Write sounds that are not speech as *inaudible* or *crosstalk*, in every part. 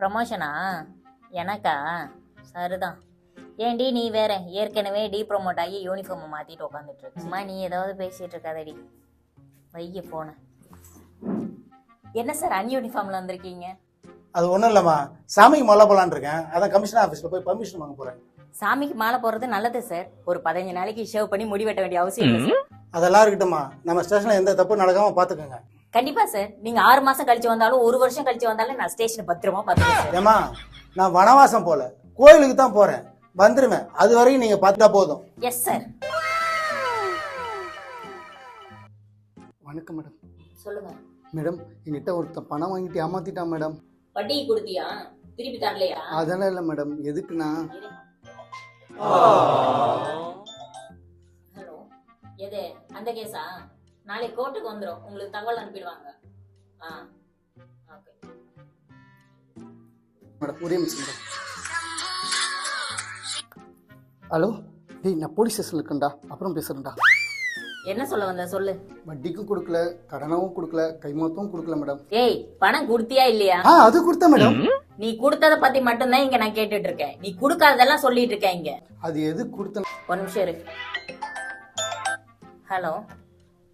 ப்ரமோஷனா எனக்கா? சரிதான். ஏன்டி நீ வேற ஏற்கனவே டீ ப்ரொமோட் ஆகி யூனிஃபார்மை மாற்றிட்டு உட்காந்துட்டு அம்மா நீ ஏதாவது பேசிகிட்டு இருக்காதடி வைய போன என்ன சார் அன்யூனிஃபார்மில் வந்திருக்கீங்க? அது ஒன்றும் இல்லைம்மா. சாமிக்கு மாலை போலான்னு இருக்கேன். அதான் கமிஷனர் ஆஃபீஸில் போய் பர்மிஷன் வாங்க போகிறேன் சாமிக்கு மாலை போடுறது நல்லது சார். ஒரு பதினஞ்சு நாளைக்கு ஷேவ் பண்ணி முடி வெட்ட வேண்டிய அவசியம் இல்லை சார். அதெல்லாம் இருக்கட்டும்மா. நம்ம ஸ்டேஷனில் எந்த தப்பு நடக்காமல் பார்த்துக்கோங்க கண்டிப்பா சார் நீங்க ஆறு மாசம் கழிச்சு வந்தாலும் ஒரு வருஷம் கழிச்சு வந்தாலும் நான் ஸ்டேஷனை பத்திரமா பார்த்துக்கிறேன் ஏம்மா நான் வனவாசம் போல. கோயிலுக்கு தான் போகிறேன் வந்துருவேன். அது வரைக்கும் நீங்கள் பார்த்துட்டா போதும். எஸ் சார் வணக்கம் மேடம் சொல்லுங்க. மேடம் என்கிட்ட ஒருத்தன் பணம் வாங்கிட்டு ஏமாத்திட்டான் மேடம் வட்டி கொடுத்தியா? திருப்பி தரலையா? அதெல்லாம் இல்லை மேடம் எதுக்குண்ணா? ஹலோ எது? அந்த கேஸா? நாளைக்கு கோர்ட்டுக்கு வந்துடும் உங்களுக்கு தகவல் அனுப்பிடுவாங்க. ஆ ஓகே மேடம் ஒரே நிமிஷம் ஹலோ டேய் நான் போலீஸ் ஸ்டேஷனில் இருக்கேன்டா. அப்புறம் பேசுகிறேன்டா என்ன சொல்ல வந்த? சொல்லு. வட்டிக்கும் கொடுக்கல கடனாவும் கொடுக்கல கைமாத்தவும் கொடுக்கல மேடம். ஏய் பணம் கொடுத்தியா இல்லையா? ஆ அது கொடுத்தேன் மேடம். நீ கொடுத்தத பத்தி மட்டும்தான் இங்க நான் கேட்டுட்டு இருக்கேன். நீ கொடுக்காததெல்லாம் சொல்லிட்டு இருக்கேன் இங்க. அது எது கொடுத்தேன்? ஒரு நிமிஷம் இரு. ஹலோ.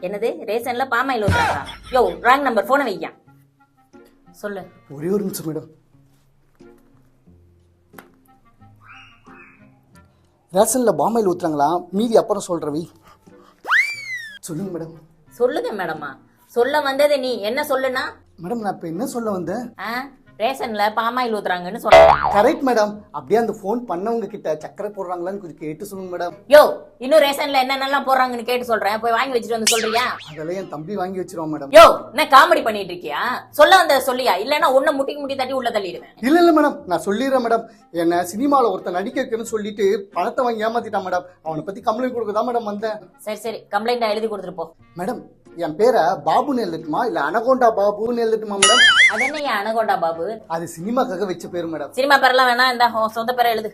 என்னது? ரேஷன்ல பாமாயில் ஊத்துறாங்களா யோ ராங் நம்பர் போனை வையா சொல்லு. ஒரே ஒரு நிமிஷம் மேடம். ரேஷனில் பாமாயில் ஊற்றுறாங்களா மீதி அப்புறம் சொல்கிறவி சொல்லுங்க மேடம். சொல்லுங்க மேடமா. சொல்ல வந்தது நீ. என்ன சொல்லுனா? மேடம் நான் இப்போ என்ன சொல்ல வந்தேன்? ஆ? ரேஷன்ல பாமாயில் ஊத்துறாங்கன்னு சொல்றேன் கரெக்ட் மேடம் அப்படியே அந்த ஃபோன் பண்ணவங்க கிட்ட சக்கரை போடுறாங்களான்னு கொஞ்சம் கேட்டு சொல்லுங்க மேடம் யோ இன்னும் ரேஷன்ல என்னென்னலாம் போடுறாங்கன்னு கேட்டு சொல்றேன். போய் வாங்கி வச்சுட்டு வந்து சொல்றியா? அதெல்லாம் என் தம்பி வாங்கி வச்சிருவான் மேடம் யோ என்ன காமெடி பண்ணிட்டு இருக்கியா? சொல்ல வந்த சொல்லியா? இல்லன்னா உன்னை முட்டிக்கு முட்டி தட்டி உள்ள தள்ளிடுவேன். இல்ல இல்ல மேடம் நான் சொல்லிடுறேன் மேடம் என்ன சினிமாவில் ஒருத்தன் நடிக்க வைக்கணும்னு சொல்லிட்டு பணத்தை வாங்கி ஏமாத்திட்டான் மேடம் அவனை பத்தி கம்ப்ளைண்ட் கொடுக்க தான் மேடம் வந்தேன். சரி சரி. கம்ப்ளைண்ட் எழுதி கொடுத்துட்டு போ. மேடம் என் பேரை பாபுன்னு எழுதட்டுமா இல்ல அனகோண்டா பாபுன்னு எழுதட்டுமா மேடம் அது என்ன என் அனகோண்டா பாபு? அது சினிமாக்காக வச்ச பேர் மேடம் சினிமா பேரெல்லாம் வேணாம். இந்த சொந்த பேரை எழுது.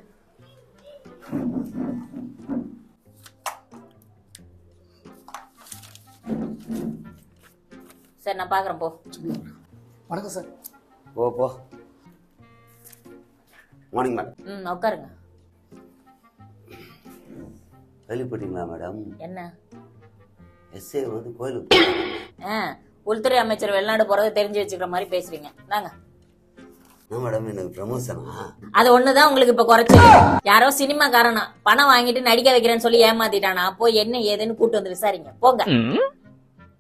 சரி நான் பாக்குறேன் போ. வணக்கம் சார் போ போ. மார்னிங் மேடம் ம் உட்காருங்க. கேள்விப்பட்டீங்களா மேடம் என்ன? எஸ்ஏ வந்து கோயிலுக்கு *coughs* ஆ உள்துறை அமைச்சர் வெளிநாடு போறது தெரிஞ்சு வச்சுக்கிற மாதிரி பேசுறீங்க. நாங்க என்ன மேடம் எனக்கு ப்ரமோஷனா அது ஒண்ணுதான் உங்களுக்கு இப்ப குறைச்சது யாரோ சினிமாக்காரனா பணம் வாங்கிட்டு நடிக்க வைக்கிறேன்னு சொல்லி ஏமாத்திட்டானா போய் என்ன ஏதுன்னு கூட்டு வந்து விசாரிங்க. போங்க.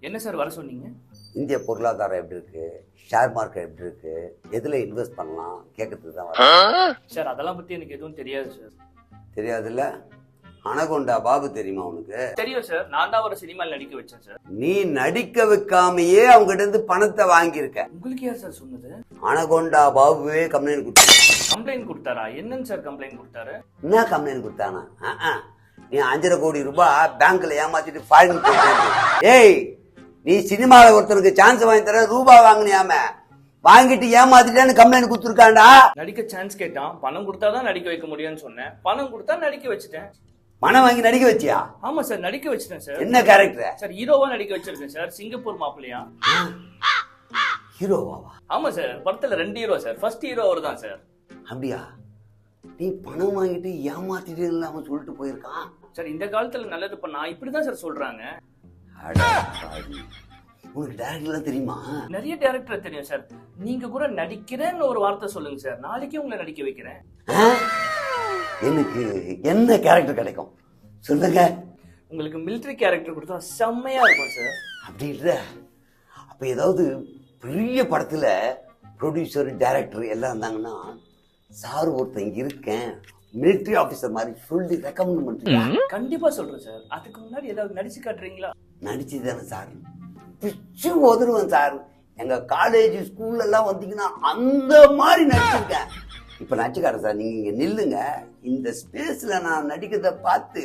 என்ன சார் வர சொன்னீங்க? இந்திய பொருளாதாரம் எப்படி இருக்கு? ஷேர் மார்க்கெட் எப்படி இருக்கு? எதுல இன்வெஸ்ட் பண்ணலாம்? கேட்கறதுக்கு தான். சார் அதெல்லாம் பத்தி எனக்கு எதுவும் தெரியாது சார். தெரியாதுல்ல? அனகொண்டா பாபு தெரியுமா உனக்கு? தெரியும் சார். நான் தான் ஒரு சினிமாவில் நடிக்க வச்சேன் சார். நீ நடிக்க வைக்காமையே அவங்ககிட்ட இருந்து பணத்தை வாங்கியிருக்க. உங்களுக்கு யார் சார் சொன்னது? அனகொண்டா பாபுவே கம்ப்ளைண்ட் கொடுத்தாங்க கம்ப்ளைண்ட் கொடுத்தாரா? என்னன்னு சார் கம்ப்ளைண்ட் கொடுத்தாரு? என்ன கம்ப்ளைண்ட் கொடுத்தானா. நீ அஞ்சரை கோடி ரூபாய் பேங்க்ல ஏமாத்திட்டு ஃபாரின் ஏய் நீ சினிமாவில் ஒருத்தனுக்கு சான்ஸ் வாங்கி தர ரூபாய் வாங்கினியாம? வாங்கிட்டு ஏமாத்திட்டேன்னு கம்ப்ளைண்ட் கொடுத்துருக்காண்டா? நடிக்க சான்ஸ் கேட்டான். பணம் கொடுத்தாதான் நடிக்க வைக்க முடியும்னு சொன்னேன். பணம் கொடுத்தா நடிக்க வச்சுட்டேன். பணம் வாங்கி நடிக்க வச்சியா? ஆமா சார் நடிக்க வச்சிட்டேன் சார். என்ன கேரக்டர் சார் ஹீரோவா நடிக்க வச்சிருக்கேன் சார் சிங்கப்பூர் மாப்பிள்ளையா? ஹீரோவாவா? ஆமா சார் படத்துல ரெண்டு ஹீரோ சார். ஃபர்ஸ்ட் ஹீரோ அவர் தான் சார். அப்படியா? நீ பணம் வாங்கிட்டு ஏமாத்திட்டு இல்லாம சொல்லிட்டு போயிருக்கான்? சார் இந்த காலத்துல நல்லது பண்ணா இப்படிதான் சார் சொல்றாங்க. உனக்கு டேரக்டர்லாம் தெரியுமா? நிறைய டேரக்டர் தெரியும் சார். நீங்க கூட நடிக்கிறேன்னு ஒரு வார்த்தை சொல்லுங்க சார். நாளைக்கே உங்களை நடிக்க வைக்கிறேன்? எனக்கு என்ன கேரக்டர் கிடைக்கும்? சொல்லுங்க. உங்களுக்கு மிலிட்டரி கேரக்டர் கொடுத்தா செம்மையா இருக்கும் சார் அப்படின்ற அப்ப ஏதாவது பெரிய படத்துல ப்ரொடியூசர் டைரக்டர் எல்லாம் இருந்தாங்கன்னா சார் ஒருத்தன் இருக்கேன். மிலிட்டரி ஆபீசர் மாதிரி சொல்லி ரெக்கமெண்ட் பண்றீங்க கண்டிப்பா சொல்றேன் சார் அதுக்கு முன்னாடி ஏதாவது நடிச்சு காட்டுறீங்களா? நடிச்சு தானே சார் பிச்சு உதருவேன் சார் எங்க காலேஜ் ஸ்கூல்ல எல்லாம் வந்தீங்கன்னா அந்த மாதிரி நடிச்சிருக்கேன். இப்ப நடிச்சுக்காரன் சார் நீங்க இங்க நில்லுங்க. இந்த ஸ்பேஸ்ல நான் நடிக்கிறத பார்த்து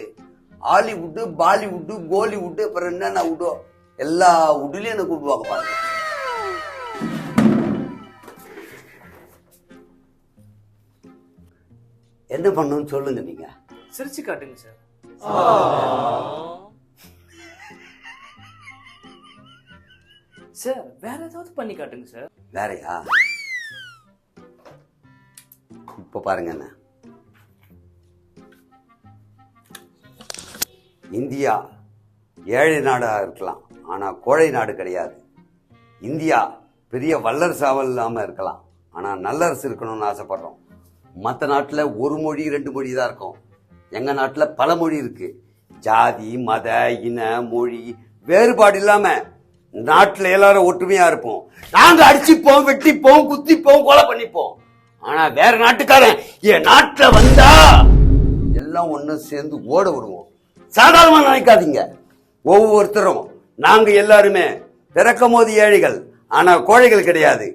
ஹாலிவுட்டு பாலிவுட்டு கோலிவுட்டு அப்புறம் என்னென்ன வுட்டோ எல்லா வுட்லயும் என்ன கூப்பிடுவாங்க பாருங்க. என்ன பண்ணணும்னு சொல்லுங்க நீங்க. சிரிச்சு காட்டுங்க சார். சார் வேற ஏதாவது பண்ணி காட்டுங்க சார். வேறயா? இப்போ பாருங்க என்ன. இந்தியா ஏழை நாடாக இருக்கலாம் ஆனால் கோழை நாடு கிடையாது. இந்தியா பெரிய வல்லரசாவல் இல்லாமல் இருக்கலாம் ஆனால் நல்லரசு இருக்கணும்னு ஆசைப்படுறோம். மற்ற நாட்டில் ஒரு மொழி ரெண்டு மொழி தான் இருக்கும். எங்கள் நாட்டில் பல மொழி இருக்குது ஜாதி மத இன மொழி வேறுபாடு இல்லாமல் நாட்டில் எல்லாரும் ஒற்றுமையாக இருப்போம். நாங்கள் அடிச்சுப்போம் வெட்டிப்போம் குத்திப்போம் கொலை பண்ணிப்போம். ஆனால் வேற நாட்டுக்காரன் என் நாட்டில் வந்தா எல்லாம் ஒன்று சேர்ந்து ஓட விடுவோம். சாதாரணமா நினைக்காதீங்க. ஒவ்வொருத்தரும் நாங்க எல்லாருமே பிறக்கும் போது ஏழைகள் ஆனா கோழைகள் கிடையாது.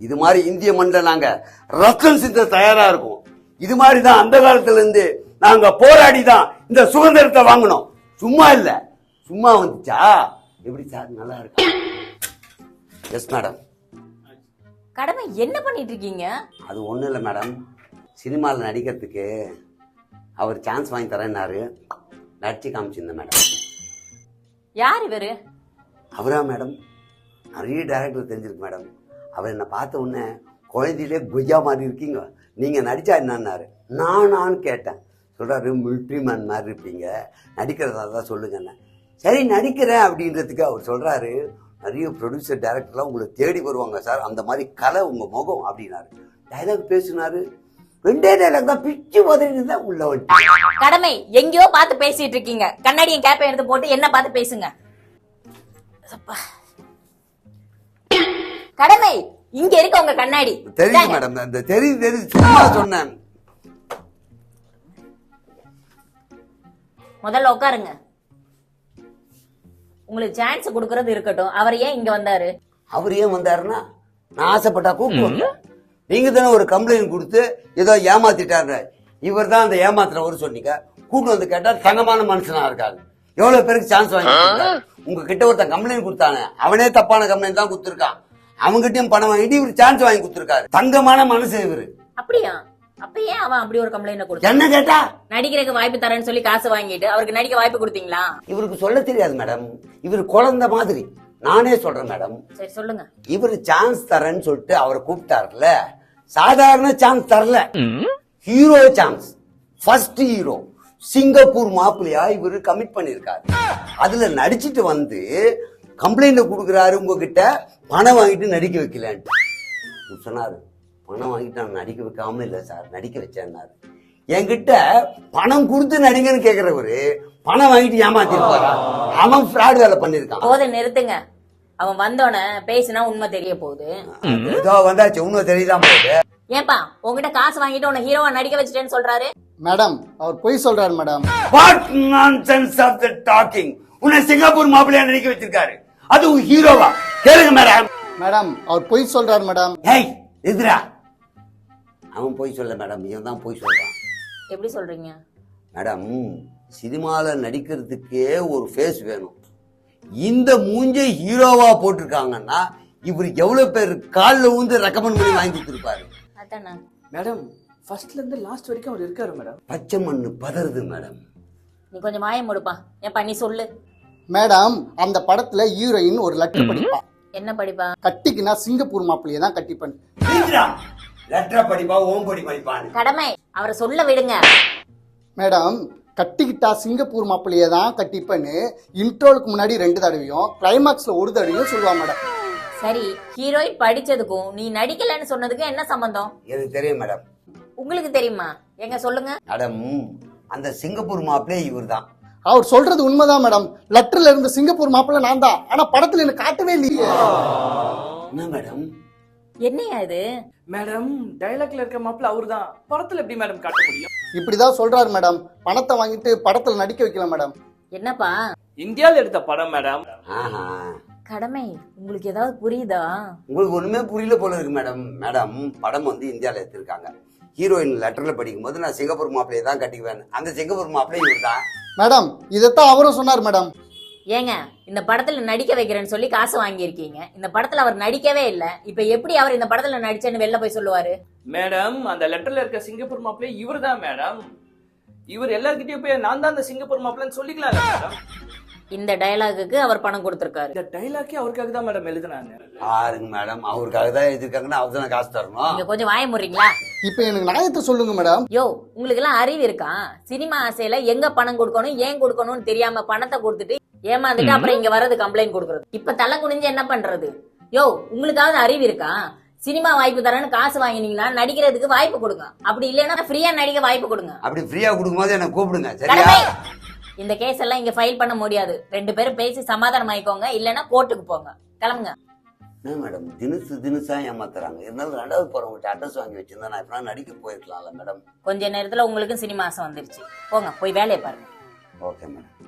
இது மாதிரி இந்திய மண்ணில் நாங்க ரத்தம் சிந்த தயாரா இருக்கும். இது மாதிரி தான் அந்த காலத்துல இருந்து நாங்க போராடி தான் இந்த சுதந்திரத்தை வாங்கினோம். சும்மா இல்ல. சும்மா வந்துச்சா? எப்படி சார்? நல்லா இருக்கு? எஸ் மேடம் கடமை என்ன பண்ணிட்டு இருக்கீங்க? அது ஒன்றும் இல்லை மேடம் சினிமாவில் நடிக்கிறதுக்கு அவர் சான்ஸ் வாங்கி தரேன்னாரு. நடிச்சு காமிச்சிருந்தேன் மேடம். யார் இவரு? அவரா மேடம். நிறைய டேரக்டர் தெரிஞ்சிருக்கு மேடம். அவர் என்னை பார்த்த உடனே குழந்தையிலே கொய்யா மாதிரி இருக்கீங்க. நீங்கள் நடிச்சா என்னன்னாரு. நானான்னு கேட்டேன். சொல்கிறாரு மிலிட்ரி மேன் மாதிரி இருப்பீங்க. நடிக்கிறதா தான் சொல்லுங்கண்ணே சரி நடிக்கிறேன். அப்படின்றதுக்கு அவர் சொல்கிறாரு நிறைய ப்ரொடியூசர் டேரக்டர்லாம் உங்களை தேடி வருவாங்க சார். அந்த மாதிரி கலை உங்கள் முகம். அப்படின்னாரு. டைலாக் பேசினாரு. ரெண்டே பிச்சு தான் உள்ள கடமை எங்கேயோ பார்த்து பேசிட்டு இருக்கீங்க. கண்ணாடியும் கேப்பை எடுத்து போட்டு என்ன பார்த்து பேசுங்க. அப்பா. கடமை இங்க இருக்க உங்க கண்ணாடி. தெரியுது இந்தாங்க. மேடம் இந்த தெரியுது தெரியுது சும்மா சொன்னேன். முதல்ல உட்காருங்க. உங்களுக்கு சான்ஸ் கொடுக்கறது இருக்கட்டும். அவர் ஏன் இங்க வந்தாரு? அவர் ஏன் வந்தாருன்னா நான் ஆசைப்பட்டா கூப்பிட்டு நீங்க தானே ஒரு கம்ப்ளைண்ட் கொடுத்து ஏதோ ஏமாத்திட்டாரு இவர் தான் அந்த ஏமாத்துறவர் சொன்னீங்க. கூட்டு வந்து கேட்டா தங்கமான மனுஷனா இருக்காரு. எவ்வளவு பேருக்கு சான்ஸ் வாங்கி கொடுத்தாரு? உங்க கிட்ட ஒருத்தன் கம்ப்ளைண்ட் கொடுத்தானே? அவனே தப்பான கம்ப்ளைண்ட் தான் கொடுத்துருக்கான். அவங்ககிட்டயும் பணம் வாங்கிட்டு இவர் சான்ஸ் வாங்கி கொடுத்துருக்காரு. தங்கமான மனுஷன் இவரு. அப்படியா? அப்ப ஏன் அவன் அப்படி ஒரு கம்ப்ளைண்ட் கொடுத்தான்? என்ன கேட்டா? நடிக்கிறதுக்கு வாய்ப்பு தரேன்னு சொல்லி காசு வாங்கிட்டு அவருக்கு நடிக்க வாய்ப்பு கொடுத்தீங்களா? இவருக்கு சொல்ல தெரியாது மேடம் இவர் குழந்தை மாதிரி. நானே சொல்றேன் மேடம் சரி சொல்லுங்க. இவர் சான்ஸ் தரேன்னு சொல்லிட்டு அவரை கூப்பிட்டாருல. சாதாரண சான்ஸ் தரல. Hero chance first hero Singapore மாப்பிள்ளையா இவர் கமிட் பண்ணிருக்காரு. அதுல நடிச்சிட்டு வந்து கம்ப்ளைண்ட் கொடுக்குறாரு உங்ககிட்ட பணம் வாங்கிட்டு நடிக்க வைக்கலன்ட்டு. சொன்னாரு பணம் வாங்கிட்டு நான் நடிக்க வைக்காம இல்ல சார் நடிக்க வச்சேன்னாரு. என்கிட்ட பணம் கொடுத்து நடிங்கன்னு கேக்குறவரு பணம் வாங்கிட்டு ஏமாத்திருப்பாரா? அவன் ஃப்ராட் வேலை பண்ணிருக்கான். போத நிறுத்துங்க. அவன் வந்தோடனே பேசினா உண்மை தெரிய போகுது. ஏதோ வந்தாச்சு இன்னும் தெரியலாம் போகுது. ஏன்பா உங்ககிட்ட காசு வாங்கிட்டு உன்னை ஹீரோவா நடிக்க வச்சுட்டேன்னு சொல்றாரு? மேடம் அவர் பொய் சொல்றாரு madam. What nonsense of the talking உன்னை சிங்கப்பூர் மாப்பிள்ளையா நடிக்க வச்சிருக்காரு. அதுவும் ஹீரோவா கேளுங்க மேடம். மேடம் அவர் பொய் சொல்றாரு மேடம். ஏய் எதிரா. அவன் போய் சொல்ல மேடம். இவன் தான் போய் சொல்றான். எப்படி சொல்றீங்க? மேடம் சினிமாவில் நடிக்கிறதுக்கே ஒரு ஃபேஸ் வேணும். இந்த மூஞ்சை ஹீரோவா போட்டிருக்காங்கன்னா இவர் எவ்வளவு பேர் காலில் ஊந்து ரெக்கமெண்ட் பண்ணி வாங்கி கொடுத்துருப்பாரு அதானே. மேடம் ஃபர்ஸ்ட்ல இருந்து லாஸ்ட் வரைக்கும் அவர் இருக்காரு மேடம் பச்சை மண்ணு பதறுது மேடம் நீ கொஞ்சம் மாயம் முடுப்பா ஏன்பா நீ சொல்லு. மேடம் அந்த படத்துல ஹீரோயின் ஒரு லெட்டர் படிப்பா. என்ன படிப்பா? கட்டிக்கினா சிங்கப்பூர் மாப்பிள்ளையை தான் கட்டிப்பேன் லெட்டரை படிப்பா ஓம்படி படிப்பான்னு. கடமை. அவரை சொல்ல விடுங்க. மேடம் கட்டிக்கிட்டா சிங்கப்பூர் மாப்பிள்ளையை தான் கட்டிப்பேன்னு இன்ட்ரோலுக்கு முன்னாடி ரெண்டு தடவையும் கிளைமாக்ஸ்ல ஒரு தடவையும் சொல்லுவா மேடம் சரி ஹீரோயின் படிச்சதுக்கும் நீ நடிக்கலன்னு சொன்னதுக்கும் என்ன சம்பந்தம்? எனக்கு தெரியும் மேடம் உங்களுக்கு தெரியுமா? எங்க சொல்லுங்க. மேடம் அந்த சிங்கப்பூர் மாப்பிளே இவர் தான் அவர் சொல்றது உண்மைதான் மேடம் லெட்டர்ல இருந்த சிங்கப்பூர் மாப்பிள்ளை நான் தான் ஆனா படத்துல எனக்கு காட்டவே இல்லையே. என்ன மேடம் என்னையா இது? மேடம் டைலாக்ல இருக்க மாப்பிள்ள அவர்தான். படத்துல எப்படி மேடம் காட்ட முடியும்? இப்படிதான் சொல்றாரு மேடம். பணத்தை வாங்கிட்டு படத்துல நடிக்க வைக்கல மேடம். என்னப்பா? இந்தியால எடுத்த படம் மேடம். ஆஹா. கடமை. உங்களுக்கு ஏதாவது புரியுதா? உங்களுக்கு ஒண்ணுமே புரியல போல இருக்கு மேடம். மேடம் படம் வந்து இந்தியாவில் எடுத்திருக்காங்க. ஹீரோயின் லெட்டர்ல படிக்கும் போது நான் சிங்கப்பூர் மாப்பிளையை தான் கட்டிக்குவேன். அந்த சிங்கப்பூர் மாப்பிள்ளை இவர் தான் மேடம் இதைத்தான் அவரும் சொன்னார் மேடம். ஏங்க இந்த படத்துல நடிக்க வைக்கிறேன்னு சொல்லி காசு வாங்கியிருக்கீங்க. இந்த படத்துல அவர் நடிக்கவே இல்ல. இப்ப எப்படி அவர் இந்த படத்துல நடிச்சேன்னு வெளில போய் சொல்லுவாரு? மேடம் அந்த லெட்டர்ல இருக்க சிங்கப்பூர் மாப்பிள்ளை இவர் தான் மேடம். இவர் எல்லார்கிட்டயும் போய் நான் தான் அந்த சிங்கப்பூர் மாப்பிள்ளைன்னு சொல்லிக்கலாம்ல மேடம். இந்த டயலாகுக்கு அவர் பணம் கொடுத்திருக்காரு. இந்த டைலாக்கே அவருக்காக தான் மேடம் எழுதுனாங்க. பாருங்க மேடம் அவருக்காக தான் எழுதிருக்காங்கன்னா அவர் தானே காசு தரணும். நீங்க கொஞ்சம் வாய முறீங்களா இப்போ எனக்கு நியாயத்தை சொல்லுங்க மேடம் யோ உங்களுக்கு எல்லாம் அறிவு இருக்கா? சினிமா ஆசையில எங்க பணம் கொடுக்கணும் ஏன் கொடுக்கணும்னு தெரியாம பணத்தை கொடுத்துட்டு ஏமாந்துட்டு அப்புறம் இங்க வர்றது கம்ப்ளைண்ட் கொடுக்கறது. இப்ப தலை குனிஞ்சு என்ன பண்றது? யோ உங்களுக்காவது அறிவு இருக்கா? சினிமா வாய்ப்பு தரேன்னு காசு வாங்கினீங்கன்னா நடிக்கிறதுக்கு வாய்ப்பு கொடுங்க. அப்படி இல்லைன்னா ஃப்ரீயா நடிக்க வாய்ப்பு கொடுங்க. அப்படி ஃப்ரீயா கொடுக்கும்போது என்ன கூப்பிடுங்க சரியா? இந்த கேஸ் எல்லாம் இங்க ஃபைல் பண்ண முடியாது. ரெண்டு பேரும் பேசி சமாதானம் ஆயிக்கோங்க இல்லைன்னா கோர்ட்டுக்கு போங்க. கிளம்புங்க. என்ன மேடம் தினுசு தினுசா ஏமாத்துறாங்க. இருந்தாலும் ரெண்டாவது போறவங்ககிட்ட அட்ரஸ் வாங்கி வச்சிருந்தா நான் இப்ப நடிக்க போயிருக்கலாம்ல மேடம் கொஞ்ச நேரத்துல உங்களுக்கும் சினிமா ஆசை வந்துருச்சு. போங்க போய் வேலையை பாருங்க. Okay madam